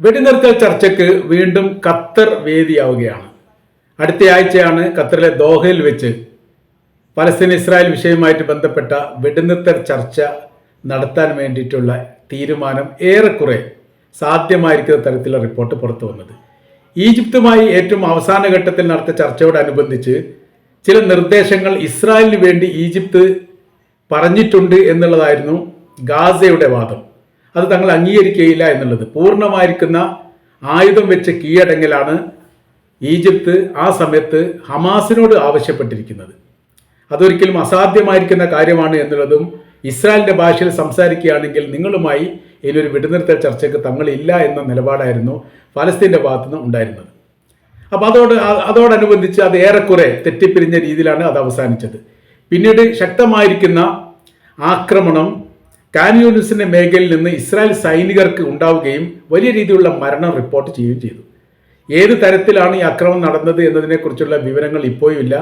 വെടിനിർത്തൽ ചർച്ചയ്ക്ക് വീണ്ടും ഖത്തർ വേദിയാവുകയാണ്. അടുത്ത ആഴ്ചയാണ് ഖത്തറിലെ ദോഹയിൽ വെച്ച് പലസ്തീൻ ഇസ്രായേൽ വിഷയവുമായിട്ട് ബന്ധപ്പെട്ട വെടിനിർത്തൽ ചർച്ച നടത്താൻ വേണ്ടിയിട്ടുള്ള തീരുമാനം ഏറെക്കുറെ സാധ്യമായിരിക്കുന്ന തരത്തിലുള്ള റിപ്പോർട്ട് പുറത്തു വന്നത്. ഈജിപ്തുമായി ഏറ്റവും അവസാന ഘട്ടത്തിൽ നടത്തിയ ചർച്ചയോടനുബന്ധിച്ച് ചില നിർദ്ദേശങ്ങൾ ഇസ്രായേലിന് വേണ്ടി ഈജിപ്ത് പറഞ്ഞിട്ടുണ്ട് എന്നുള്ളതായിരുന്നു ഗാസയുടെ വാദം. അത് തങ്ങൾ അംഗീകരിക്കുകയില്ല എന്നുള്ളത്. പൂർണമായിരിക്കുന്ന ആയുധം വെച്ച കീഴടങ്ങലാണ് ഈജിപ്ത് ആ സമയത്ത് ഹമാസിനോട് ആവശ്യപ്പെട്ടിരിക്കുന്നത്. അതൊരിക്കലും അസാധ്യമായിരിക്കുന്ന കാര്യമാണ് എന്നുള്ളതും ഇസ്രായേലിന്റെ ഭാഷയിൽ സംസാരിക്കുകയാണെങ്കിൽ നിങ്ങളുമായി ഇനിയൊരു വിടുന്നിർത്തൽ ചർച്ചയ്ക്ക് തങ്ങളില്ല എന്ന നിലപാടായിരുന്നു ഫലസ്തീന്റെ ഭാഗത്തുനിന്ന് ഉണ്ടായിരുന്നത്. അപ്പോൾ അതോട് അതോടനുബന്ധിച്ച് അത് ഏറെക്കുറെ തെറ്റിപ്പിരിഞ്ഞ രീതിയിലാണ് അത് അവസാനിച്ചത്. പിന്നീട് ശക്തമായിരിക്കുന്ന ആക്രമണം കാൻയൂണിസിന്റെ മേഖലയിൽ നിന്ന് ഇസ്രായേൽ സൈനികർക്ക് ഉണ്ടാവുകയും വലിയ രീതിയിലുള്ള മരണം റിപ്പോർട്ട് ചെയ്യുകയും ചെയ്തു. ഏത് തരത്തിലാണ് ഈ അക്രമം നടന്നത് എന്നതിനെക്കുറിച്ചുള്ള വിവരങ്ങൾ ഇപ്പോഴും ഇല്ല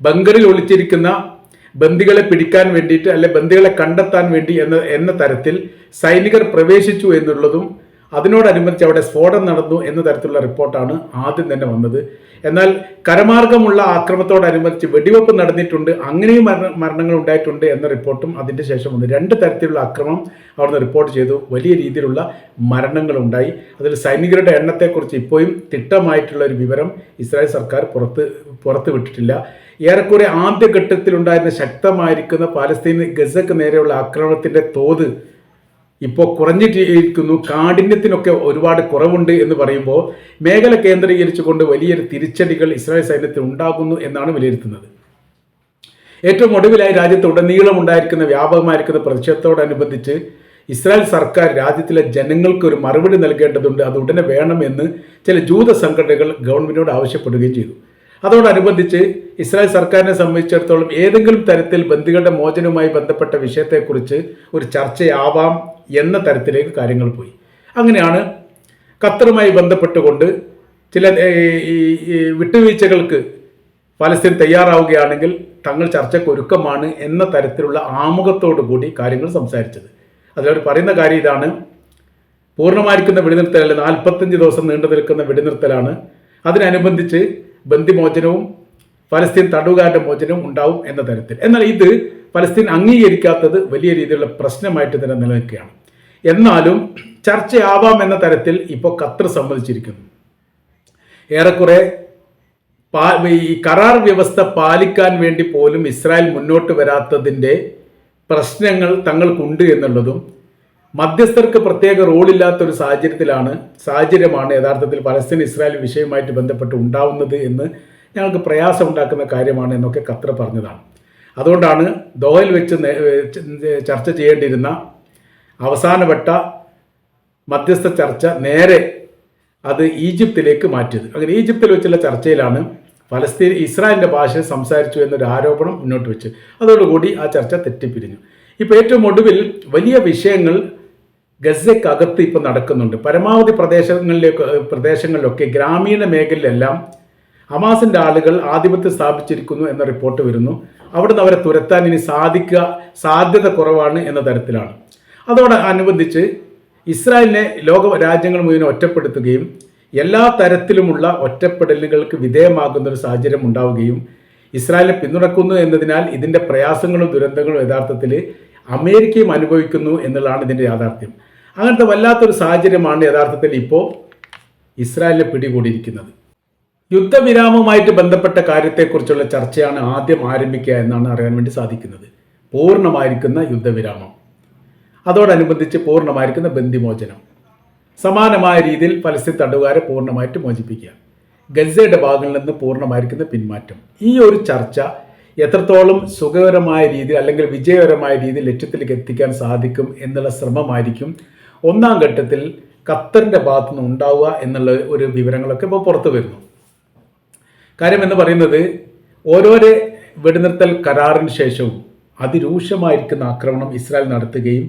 ബങ്കറിൽ ഒളിച്ചിരിക്കുന്ന ബന്ദികളെ പിടിക്കാൻ വേണ്ടിയിട്ട് അല്ലെ ബന്ദികളെ കണ്ടെത്താൻ വേണ്ടി എന്ന എന്ന തരത്തിൽ സൈനികർ പ്രവേശിച്ചു എന്നുള്ളതും അതിനോടനുബന്ധിച്ച് അവിടെ സ്ഫോടനം നടന്നു എന്ന തരത്തിലുള്ള റിപ്പോർട്ടാണ് ആദ്യം തന്നെ വന്നത്. എന്നാൽ കരമാർഗമുള്ള ആക്രമണത്തോടനുബന്ധിച്ച് വെടിവെപ്പ് നടന്നിട്ടുണ്ട് അങ്ങനെയും മരണ മരണങ്ങൾ ഉണ്ടായിട്ടുണ്ട് എന്ന റിപ്പോർട്ടും അതിന്റെ ശേഷം വന്നു രണ്ട് തരത്തിലുള്ള അക്രമം അവിടുന്ന് റിപ്പോർട്ട് ചെയ്തു. വലിയ രീതിയിലുള്ള മരണങ്ങൾ ഉണ്ടായി അതിൽ സൈനികരുടെ എണ്ണത്തെക്കുറിച്ച് ഇപ്പോഴും തിട്ടമായിട്ടുള്ള ഒരു വിവരം ഇസ്രായേൽ സർക്കാർ പുറത്ത് പുറത്ത് വിട്ടിട്ടില്ല. ഏറെക്കുറെ ആദ്യഘട്ടത്തിലുണ്ടായിരുന്ന ശക്തമായിരിക്കുന്ന പാലസ്തീൻ ഗസക്ക് നേരെയുള്ള ആക്രമണത്തിന്റെ തോത് ഇപ്പോൾ കുറഞ്ഞിട്ടിരിക്കുന്നു. കാഠിന്യത്തിനൊക്കെ ഒരുപാട് കുറവുണ്ട് എന്ന് പറയുമ്പോൾ മേഖല കേന്ദ്രീകരിച്ചുകൊണ്ട് വലിയൊരു തിരിച്ചടികൾ ഇസ്രായേൽ സൈന്യത്തിൽ ഉണ്ടാകുന്നു എന്നാണ് വിലയിരുത്തുന്നത്. ഏറ്റവും ഒടുവിലായി രാജ്യത്ത് ഉടനീളം ഉണ്ടായിരിക്കുന്ന വ്യാപകമായിരിക്കുന്ന പ്രതിഷേധത്തോടനുബന്ധിച്ച് ഇസ്രായേൽ സർക്കാർ രാജ്യത്തിലെ ജനങ്ങൾക്ക് ഒരു മറുപടി നൽകേണ്ടതുണ്ട്. അത് ഉടനെ വേണമെന്ന് ചില ജൂത സംഘടനകൾ ഗവൺമെന്റിനോട് ആവശ്യപ്പെടുകയും ചെയ്തു. അതോടനുബന്ധിച്ച് ഇസ്രായേൽ സർക്കാരിനെ സംബന്ധിച്ചിടത്തോളം ഏതെങ്കിലും തരത്തിൽ ബന്ദികളുടെ മോചനവുമായി ബന്ധപ്പെട്ട വിഷയത്തെക്കുറിച്ച് ഒരു ചർച്ചയാവാം. എന്ന തരത്തിലേക്ക് കാര്യങ്ങൾ പോയി. അങ്ങനെയാണ് ഖത്തറുമായി ബന്ധപ്പെട്ടുകൊണ്ട് ചില ഈ വിട്ടുവീഴ്ചകൾക്ക് പലസ്തീൻ തയ്യാറാവുകയാണെങ്കിൽ തങ്ങൾ ചർച്ചയ്ക്ക് ഒരുക്കമാണ് എന്ന തരത്തിലുള്ള ആമുഖത്തോടു കൂടി കാര്യങ്ങൾ സംസാരിച്ചത്. അതിലവർ പറയുന്ന കാര്യം ഇതാണ്. പൂർണമായിരിക്കുന്ന വെടിനിർത്തലല്ല? നാൽപ്പത്തഞ്ച് ദിവസം നീണ്ടു നിൽക്കുന്ന വെടിനിർത്തലാണ്. അതിനനുബന്ധിച്ച് ബന്ദിമോചനവും പലസ്തീൻ തടവുകാരുടെ മോചനവും ഉണ്ടാവും എന്ന തരത്തിൽ. എന്നാൽ ഇത് പലസ്തീൻ അംഗീകരിക്കാത്തത് വലിയ രീതിയിലുള്ള പ്രശ്നമായിട്ട് തന്നെ നിലനിൽക്കുകയാണ്. എന്നാലും ചർച്ചയാവാം എന്ന തരത്തിൽ ഇപ്പോൾ ഖത്തർ സമ്മതിച്ചിരിക്കുന്നു. ഏറെക്കുറെ ഈ കരാർ വ്യവസ്ഥ പാലിക്കാൻ വേണ്ടി പോലും ഇസ്രായേൽ മുന്നോട്ട് വരാത്തതിന്റെ പ്രശ്നങ്ങൾ തങ്ങൾക്കുണ്ട് എന്നുള്ളതും മധ്യസ്ഥർക്ക് പ്രത്യേക റോളില്ലാത്ത ഒരു സാഹചര്യത്തിലാണ് സാഹചര്യമാണ് യഥാർത്ഥത്തിൽ പലസ്തീൻ ഇസ്രായേൽ വിഷയവുമായിട്ട് ബന്ധപ്പെട്ട് ഉണ്ടാവുന്നത് എന്ന് ഞങ്ങൾക്ക് പ്രയാസം ഉണ്ടാക്കുന്ന കാര്യമാണ് എന്നൊക്കെ ഖത്തർ പറഞ്ഞതാണ്. അതുകൊണ്ടാണ് ദോഹയിൽ വെച്ച് ചർച്ച ചെയ്യേണ്ടിയിരുന്ന അവസാനവട്ട മധ്യസ്ഥ ചർച്ച നേരെ അത് ഈജിപ്തിലേക്ക് മാറ്റിയത്. അങ്ങനെ ഈജിപ്തിൽ വെച്ചുള്ള ചർച്ചയിലാണ് ഫലസ്തീൻ ഇസ്രായേലിന്റെ ഭാഷ സംസാരിച്ചു എന്നൊരു ആരോപണം മുന്നോട്ട് വെച്ച്. അതോടുകൂടി ആ ചർച്ച തെറ്റിപ്പിരിഞ്ഞു. ഇപ്പോൾ ഏറ്റവും ഒടുവിൽ വലിയ വിഷയങ്ങൾ ഗസയ്ക്കകത്ത് ഇപ്പോൾ നടക്കുന്നുണ്ട്. പരമാവധി പ്രദേശങ്ങളിലേക്ക് പ്രദേശങ്ങളിലൊക്കെ ഗ്രാമീണ മേഖലയിലെല്ലാം ഹമാസിന്റെ ആളുകൾ ആധിപത്യം സ്ഥാപിച്ചിരിക്കുന്നു എന്ന റിപ്പോർട്ട് വരുന്നു. അവിടുന്ന് അവരെ തുരത്താൻ ഇനി സാധിക്കുക സാധ്യത കുറവാണ് എന്ന തരത്തിലാണ്. അതോട് അനുബന്ധിച്ച് ഇസ്രായേലിനെ ലോക രാജ്യങ്ങൾ മുഴുവൻ ഒറ്റപ്പെടുത്തുകയും എല്ലാ തരത്തിലുമുള്ള ഒറ്റപ്പെടലുകൾക്ക് വിധേയമാകുന്ന ഒരു സാഹചര്യം ഉണ്ടാവുകയും ഇസ്രായേലിനെ പിന്തുണക്കുന്നു എന്നതിനാൽ ഇതിന്റെ പ്രയാസങ്ങളും ദുരന്തങ്ങളും യഥാർത്ഥത്തിൽ അമേരിക്കയും അനുഭവിക്കുന്നു എന്നുള്ളതാണ് ഇതിന്റെ യാഥാർത്ഥ്യം. അങ്ങനത്തെ വല്ലാത്തൊരു സാഹചര്യമാണ് യഥാർത്ഥത്തിൽ ഇപ്പോൾ ഇസ്രായേലിനെ പിടികൂടിയിരിക്കുന്നത്. യുദ്ധവിരാമവുമായിട്ട് ബന്ധപ്പെട്ട കാര്യത്തെക്കുറിച്ചുള്ള ചർച്ചയാണ് ആദ്യം ആരംഭിക്കുക എന്നാണ് അറിയാൻ വേണ്ടി സാധിക്കുന്നത്. പൂർണമായിരിക്കുന്ന യുദ്ധവിരാമം. അതോടനുബന്ധിച്ച് പൂർണമായിരിക്കുന്ന ബന്ധിമോചനം. സമാനമായ രീതിയിൽ പലസ്തീൻ തടവുകാരെ പൂർണമായിട്ട് മോചിപ്പിക്കുക. ഗസയുടെ ഭാഗങ്ങളിൽ നിന്ന് പൂർണമായിരിക്കുന്ന പിന്മാറ്റം. ഈ ഒരു ചർച്ച എത്രത്തോളം സുഖകരമായ രീതിയിൽ അല്ലെങ്കിൽ വിജയകരമായ രീതിയിൽ ലക്ഷ്യത്തിലേക്ക് എത്തിക്കാൻ സാധിക്കും എന്നുള്ള ശ്രമമായിരിക്കും ഒന്നാം ഘട്ടത്തിൽ ഖത്തറിന്റെ ഭാഗത്തു നിന്ന് ഉണ്ടാവുക എന്നുള്ള ഒരു വിവരങ്ങളൊക്കെ ഇപ്പോൾ പുറത്തു വരുന്നു. കാര്യം എന്ന് പറയുന്നത് ഓരോരോ വെടിനിർത്തൽ കരാറിന് ശേഷവും അതിരൂക്ഷമായിരിക്കുന്ന ആക്രമണം ഇസ്രായേൽ നടത്തുകയും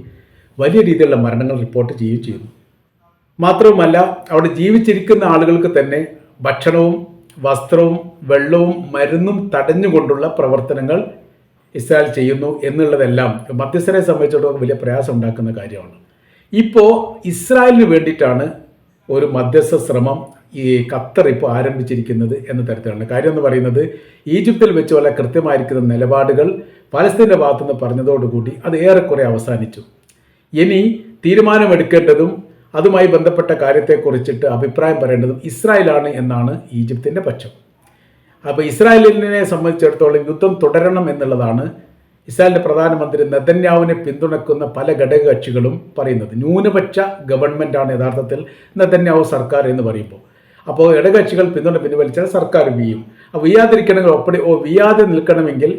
വലിയ രീതിയിലുള്ള മരണങ്ങൾ റിപ്പോർട്ട് ചെയ്യുകയും ചെയ്യുന്നു. മാത്രവുമല്ല അവിടെ ജീവിച്ചിരിക്കുന്ന ആളുകൾക്ക് തന്നെ ഭക്ഷണവും വസ്ത്രവും വെള്ളവും മരുന്നും തടഞ്ഞുകൊണ്ടുള്ള പ്രവർത്തനങ്ങൾ ഇസ്രായേൽ ചെയ്യുന്നു എന്നുള്ളതെല്ലാം മധ്യസ്ഥരെ സംബന്ധിച്ചിടത്തോളം വലിയ പ്രയാസം ഉണ്ടാക്കുന്ന കാര്യമാണ്. ഇപ്പോൾ ഇസ്രായേലിന് വേണ്ടിയിട്ടാണ് ഒരു മധ്യസ്ഥ ശ്രമം ഈ ഖത്തർ ഇപ്പോൾ ആരംഭിച്ചിരിക്കുന്നത് എന്ന തരത്തിലാണ്. കാര്യം എന്ന് പറയുന്നത് ഈജിപ്തിൽ വെച്ച് വളരെ കൃത്യമായിരിക്കുന്ന നിലപാടുകൾ പലസ്തീന്റെ ഭാഗത്തുനിന്ന് പറഞ്ഞതോടുകൂടി അത് ഏറെക്കുറെ അവസാനിച്ചു. ഇനി തീരുമാനമെടുക്കേണ്ടതും അതുമായി ബന്ധപ്പെട്ട കാര്യത്തെക്കുറിച്ചിട്ട് അഭിപ്രായം പറയേണ്ടതും ഇസ്രായേലാണ് എന്നാണ് ഈജിപ്തിന്റെ പക്ഷം. അപ്പോൾ ഇസ്രായേലിനെ സംബന്ധിച്ചിടത്തോളം യുദ്ധം തുടരണം എന്നുള്ളതാണ് ഇസ്രായേലിന്റെ പ്രധാനമന്ത്രി നെതന്യാവിനെ പിന്തുണക്കുന്ന പല ഘടകകക്ഷികളും പറയുന്നത്. ന്യൂനപക്ഷ ഗവൺമെന്റാണ് യഥാർത്ഥത്തിൽ നെതന്യാവ് സർക്കാർ എന്ന് പറയുമ്പോൾ. അപ്പോൾ ഇടകക്ഷികൾ പിന്തുണ പിൻവലിച്ചാൽ സർക്കാർ വീയും. അപ്പോൾ വീയാതിരിക്കണമെങ്കിൽ ഒപ്പടി ഓ വീയാതെ നിൽക്കണമെങ്കിൽ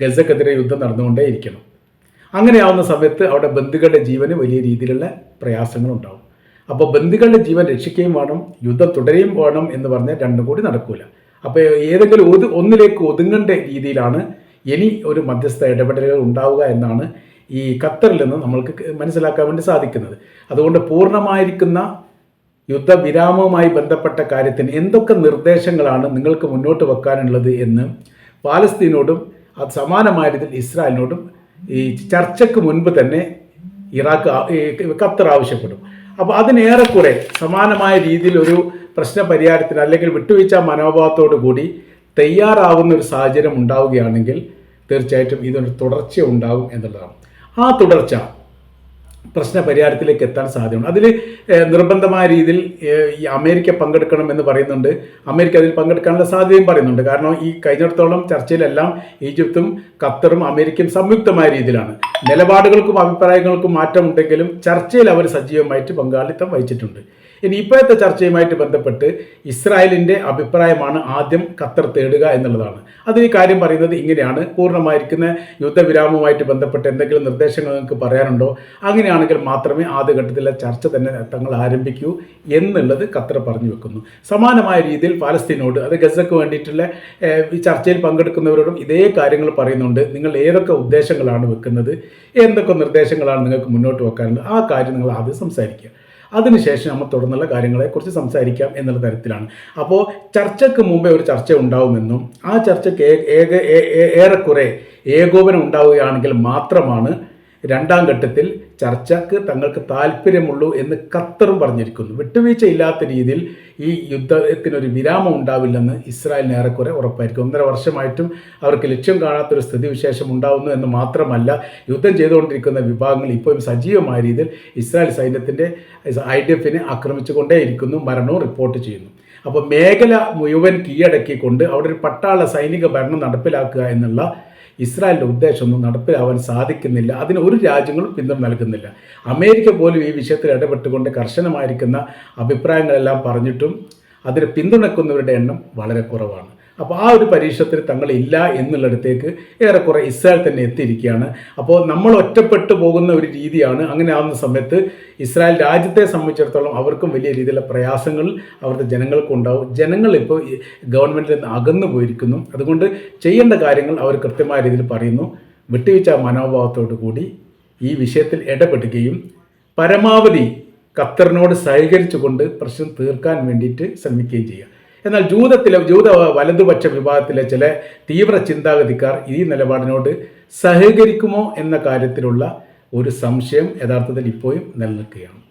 ഗസക്കെതിരെ യുദ്ധം നടന്നുകൊണ്ടേയിരിക്കണം. അങ്ങനെയാവുന്ന സമയത്ത് അവിടെ ബന്ധുക്കളുടെ ജീവന് വലിയ രീതിയിലുള്ള പ്രയാസങ്ങളുണ്ടാവും. അപ്പോൾ ബന്ധുക്കളുടെ ജീവൻ രക്ഷിക്കുകയും വേണം യുദ്ധം തുടരുകയും വേണം എന്ന് പറഞ്ഞാൽ രണ്ടും കൂടി നടക്കൂല. അപ്പോൾ ഏതെങ്കിലും ഒരു ഒന്നിലേക്ക് ഒതുങ്ങേണ്ട രീതിയിലാണ് ഇനി ഒരു മധ്യസ്ഥ ഇടപെടലുകൾ ഉണ്ടാവുക എന്നാണ് ഈ ഖത്തറിൽ നിന്ന് നമ്മൾക്ക് മനസ്സിലാക്കാൻ വേണ്ടി സാധിക്കുന്നത്. അതുകൊണ്ട് പൂർണമായിരിക്കുന്ന യുദ്ധവിരാമവുമായി ബന്ധപ്പെട്ട കാര്യത്തിന് എന്തൊക്കെ നിർദ്ദേശങ്ങളാണ് നിങ്ങൾക്ക് മുന്നോട്ട് വെക്കാനുള്ളത് എന്ന് പാലസ്തീനോടും അത് സമാനമായ രീതിയിൽ ഇസ്രായേലിനോടും ഈ ചർച്ചയ്ക്ക് മുൻപ് തന്നെ ഇറാഖ് ഖത്തർ ആവശ്യപ്പെടും അപ്പോൾ അതിനേറെക്കുറെ സമാനമായ രീതിയിൽ ഒരു പ്രശ്ന പരിഹാരത്തിന് അല്ലെങ്കിൽ വിട്ടുവീഴ്ച മനോഭാവത്തോടു കൂടി തയ്യാറാവുന്ന ഒരു സാഹചര്യം ഉണ്ടാവുകയാണെങ്കിൽ തീർച്ചയായിട്ടും ഇതൊരു തുടർച്ച ഉണ്ടാകും എന്നുള്ളതാണ്. ആ തുടർച്ച പ്രശ്ന പരിഹാരത്തിലേക്ക് എത്താൻ സാധ്യതയുണ്ട്. അതിൽ നിർബന്ധമായ രീതിയിൽ ഈ അമേരിക്ക പങ്കെടുക്കണം എന്ന് പറയുന്നുണ്ട്. അമേരിക്ക അതിൽ പങ്കെടുക്കാനുള്ള സാധ്യതയും പറയുന്നുണ്ട്. കാരണം ഈ കഴിഞ്ഞിടത്തോളം ചർച്ചയിലെല്ലാം ഈജിപ്തും ഖത്തറും അമേരിക്കയും സംയുക്തമായ രീതിയിലാണ്. നിലപാടുകൾക്കും അഭിപ്രായങ്ങൾക്കും മാറ്റമുണ്ടെങ്കിലും ചർച്ചയിൽ അവർ സജീവമായിട്ട് പങ്കാളിത്തം വഹിച്ചിട്ടുണ്ട്. ഇനി ഇപ്പോഴത്തെ ചർച്ചയുമായിട്ട് ബന്ധപ്പെട്ട് ഇസ്രായേലിന്റെ അഭിപ്രായമാണ് ആദ്യം ഖത്തർ തേടുക എന്നുള്ളതാണ്. അതിന് കാര്യം പറയുന്നത് ഇങ്ങനെയാണ്. പൂർണമായിരിക്കുന്ന യുദ്ധവിരാമവുമായിട്ട് ബന്ധപ്പെട്ട് എന്തെങ്കിലും നിർദ്ദേശങ്ങൾ നിങ്ങൾക്ക് പറയാനുണ്ടോ? അങ്ങനെയാണെങ്കിൽ മാത്രമേ ആദ്യഘട്ടത്തിലെ ചർച്ച തന്നെ തങ്ങൾ ആരംഭിക്കൂ എന്നുള്ളത് ഖത്തർ പറഞ്ഞു വെക്കുന്നു. സമാനമായ രീതിയിൽ പാലസ്തീനോട് അത് ഗസക്ക് വേണ്ടിയിട്ടുള്ള ചർച്ചയിൽ പങ്കെടുക്കുന്നവരോടും ഇതേ കാര്യങ്ങൾ പറയുന്നുണ്ട്. നിങ്ങൾ ഏതൊക്കെ ഉദ്ദേശങ്ങളാണ് വെക്കുന്നത്? എന്തൊക്കെ നിർദ്ദേശങ്ങളാണ് നിങ്ങൾക്ക് മുന്നോട്ട് വെക്കാനുള്ളത്? ആ കാര്യം നിങ്ങൾ ആദ്യം സംസാരിക്കുക. അതിനുശേഷം നമ്മൾ തുടർന്നുള്ള കാര്യങ്ങളെക്കുറിച്ച് സംസാരിക്കാം എന്നുള്ള തരത്തിലാണ്. അപ്പോൾ ചർച്ചയ്ക്ക് മുമ്പേ ഒരു ചർച്ച ഉണ്ടാവുമെന്നും ആ ചർച്ചയ്ക്ക് ഏക ഏറെക്കുറെ ഏകോപനം ഉണ്ടാവുകയാണെങ്കിൽ മാത്രമാണ് രണ്ടാം ഘട്ടത്തിൽ ചർച്ചക്ക് തങ്ങൾക്ക് താല്പര്യമുള്ളൂ എന്ന് ഖത്തറും പറഞ്ഞിരിക്കുന്നു. വിട്ടുവീഴ്ച ഇല്ലാത്ത രീതിയിൽ ഈ യുദ്ധത്തിനൊരു വിരാമം ഉണ്ടാവില്ലെന്ന് ഇസ്രായേലിന് ഏറെക്കുറെ ഉറപ്പായിരിക്കും. ഒന്നര വർഷമായിട്ടും അവർക്ക് ലക്ഷ്യം കാണാത്തൊരു സ്ഥിതിവിശേഷം ഉണ്ടാവുന്നു എന്ന് മാത്രമല്ല യുദ്ധം ചെയ്തുകൊണ്ടിരിക്കുന്ന വിഭാഗങ്ങൾ ഇപ്പോഴും സജീവമായ രീതിയിൽ ഇസ്രായേൽ സൈന്യത്തിന്റെ ഐ ഡി എഫിനെ ആക്രമിച്ചുകൊണ്ടേയിരിക്കുന്നു മരണവും റിപ്പോർട്ട് ചെയ്യുന്നു. അപ്പോൾ മേഖല മുഴുവൻ കീഴടക്കിക്കൊണ്ട് അവിടെ ഒരു പട്ടാള സൈനിക ഭരണം നടപ്പിലാക്കുക എന്നുള്ള ഇസ്രായേലിന്റെ ഉദ്ദേശമൊന്നും നടപ്പിലാവാൻ സാധിക്കുന്നില്ല. അതിന് ഒരു രാജ്യങ്ങളും പിന്തുണ നൽകുന്നില്ല. അമേരിക്ക പോലും ഈ വിഷയത്തിൽ ഇടപെട്ടുകൊണ്ട് കർശനമായിരിക്കുന്ന അഭിപ്രായങ്ങളെല്ലാം പറഞ്ഞിട്ടും അതിന് പിന്തുണക്കുന്നവരുടെ എണ്ണം വളരെ കുറവാണ്. അപ്പോൾ ആ ഒരു പരീക്ഷത്തിൽ തങ്ങളില്ല എന്നുള്ളിടത്തേക്ക് ഏറെക്കുറെ ഇസ്രായേൽ തന്നെ എത്തിയിരിക്കുകയാണ്. അപ്പോൾ നമ്മൾ ഒറ്റപ്പെട്ടു പോകുന്ന ഒരു രീതിയാണ് അങ്ങനെ ആവുന്ന സമയത്ത് ഇസ്രായേൽ രാജ്യത്തെ സംബന്ധിച്ചിടത്തോളം അവർക്കും വലിയ രീതിയിലുള്ള പ്രയാസങ്ങൾ അവരുടെ ജനങ്ങൾക്കും ഉണ്ടാവും. ജനങ്ങൾ ഇപ്പോൾ ഗവൺമെന്റിൽ നിന്ന് അകന്നു പോയിരിക്കുന്നു. അതുകൊണ്ട് ചെയ്യേണ്ട കാര്യങ്ങൾ അവർ കൃത്യമായ രീതിയിൽ പറയുന്നു. വിട്ടുവീഴ്ച മനോഭാവത്തോടു കൂടി ഈ വിഷയത്തിൽ ഇടപെടുകയും പരമാവധി ഖത്തറിനോട് സഹകരിച്ചുകൊണ്ട് പ്രശ്നം തീർക്കാൻ വേണ്ടിയിട്ട് ശ്രമിക്കുകയും ചെയ്യുക. എന്നാൽ ജൂതത്തിലെ ജൂത വലതുപക്ഷ വിഭാഗത്തിലെ ചില തീവ്ര ചിന്താഗതിക്കാർ ഈ നിലപാടിനോട് സഹകരിക്കുമോ എന്ന കാര്യത്തിലുള്ള ഒരു സംശയം യഥാർത്ഥത്തിൽ ഇപ്പോഴും നിലനിൽക്കുകയാണ്.